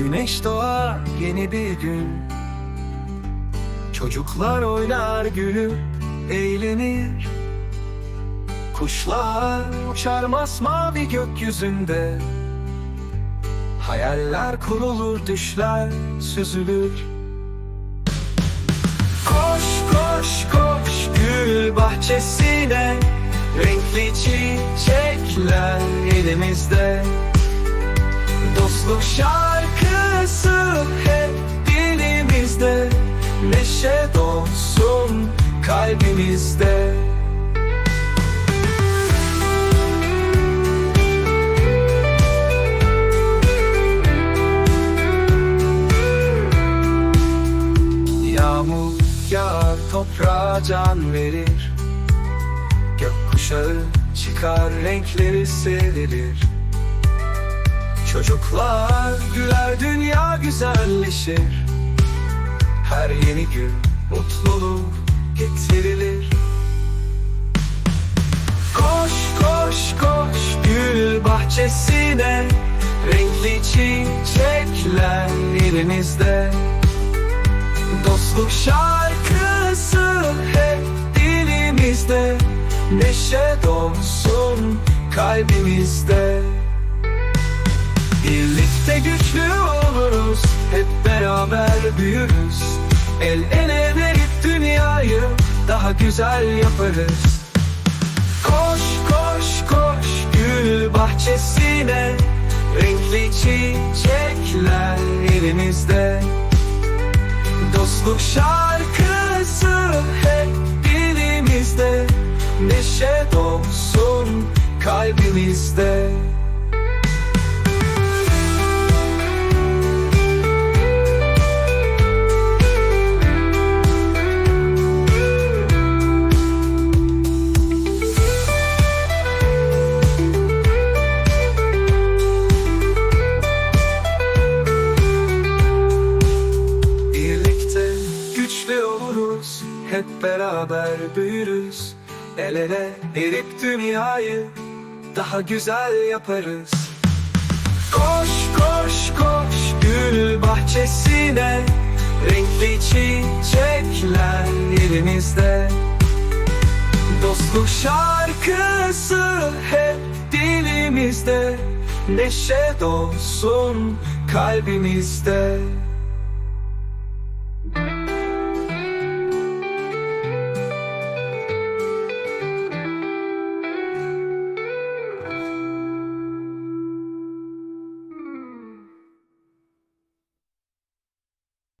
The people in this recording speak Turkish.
Güneş doğar yeni bir gün. Çocuklar oynar gülüp eğlenir. Kuşlar uçar masmavi gökyüzünde. Hayaller kurulur düşler süzülür. Koş koş koş gül bahçesine. Renkli çiçekler elimizde. Dostluk şarkısı hep dilimizde? Neşe dolsun kalbimizde. Yağmur yağar toprağa can verir. Gökkuşağı çıkar renkleri serilir Çocuklar güler dünya güzelleşir. Her yeni gün mutluluk getirilir. Koş koş koş gül bahçesine Renkli çiçekler elimizde. Dostluk şarkısı hep dilimizde Neşe dolsun kalbimizde Birlikte güçlü oluruz. Hep beraber büyürüz. El ele verip dünyayı Daha güzel yaparız. Koş koş koş Gül bahçesine. Renkli çiçekler elimizde. Dostluk şarkısı hep dilimizde. Neşe dolsun kalbimizde Beraber büyürüz. El ele erip dünyayı Daha güzel yaparız. Koş koş koş Gül bahçesine. Renkli çiçekler elimizde Dostluk şarkısı hep dilimizde. Neşe dolsun kalbimizde